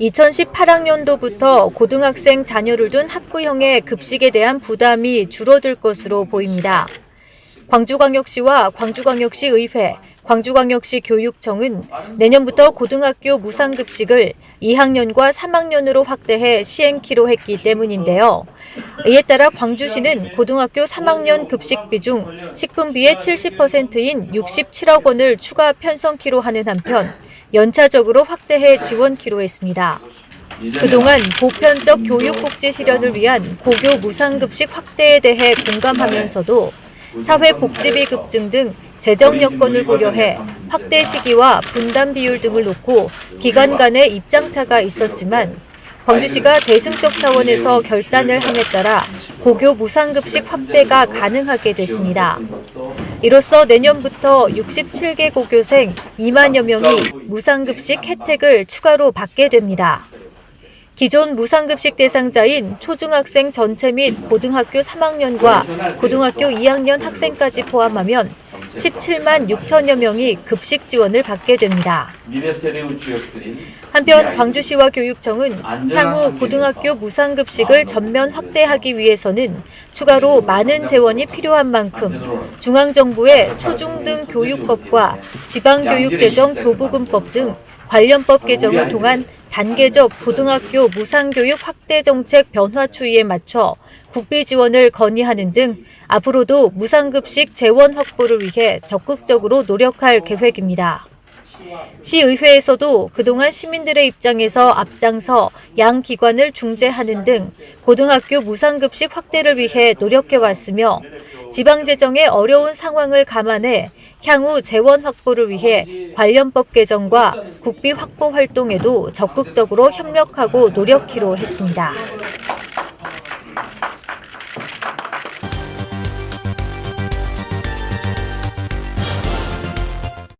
2018학년도부터 고등학생 자녀를 둔 학부형의 급식에 대한 부담이 줄어들 것으로 보입니다. 광주광역시와 광주광역시 의회, 광주광역시 교육청은 내년부터 고등학교 무상급식을 2학년과 3학년으로 확대해 시행키로 했기 때문인데요. 이에 따라 광주시는 고등학교 3학년 급식비 중 식품비의 70%인 67억 원을 추가 편성키로 하는 한편 연차적으로 확대해 지원키로 했습니다. 그동안 보편적 교육 복지 실현을 위한 고교 무상급식 확대에 대해 공감하면서도 사회복지비 급증 등 재정 여건을 고려해 확대 시기와 분담 비율 등을 놓고 기관 간의 입장차가 있었지만 광주시가 대승적 차원에서 결단을 함에 따라 고교 무상급식 확대가 가능하게 됐습니다. 이로써 내년부터 67개 고 교생 2만여 명이 무상급식 혜택을 추가로 받게 됩니다. 기존 무상급식 대상자인 초중학생 전체 및 고등학교 3학년과 고등학교 2학년 학생까지 포함하면 17만 6천여 명이 급식 지원을 받게 됩니다. 한편 광주시와 교육청은 향후 고등학교 무상급식을 전면 확대하기 위해서는 추가로 많은 재원이 필요한 만큼 중앙정부의 초중등 교육법과 지방교육재정 교부금법 등 관련법 개정을 통한 단계적 고등학교 무상교육 확대 정책 변화 추이에 맞춰 국비 지원을 건의하는 등 앞으로도 무상급식 재원 확보를 위해 적극적으로 노력할 계획입니다. 시의회에서도 그동안 시민들의 입장에서 앞장서 양 기관을 중재하는 등 고등학교 무상급식 확대를 위해 노력해왔으며 지방재정의 어려운 상황을 감안해 향후 재원 확보를 위해 관련법 개정과 국비 확보 활동에도 적극적으로 협력하고 노력키로 했습니다.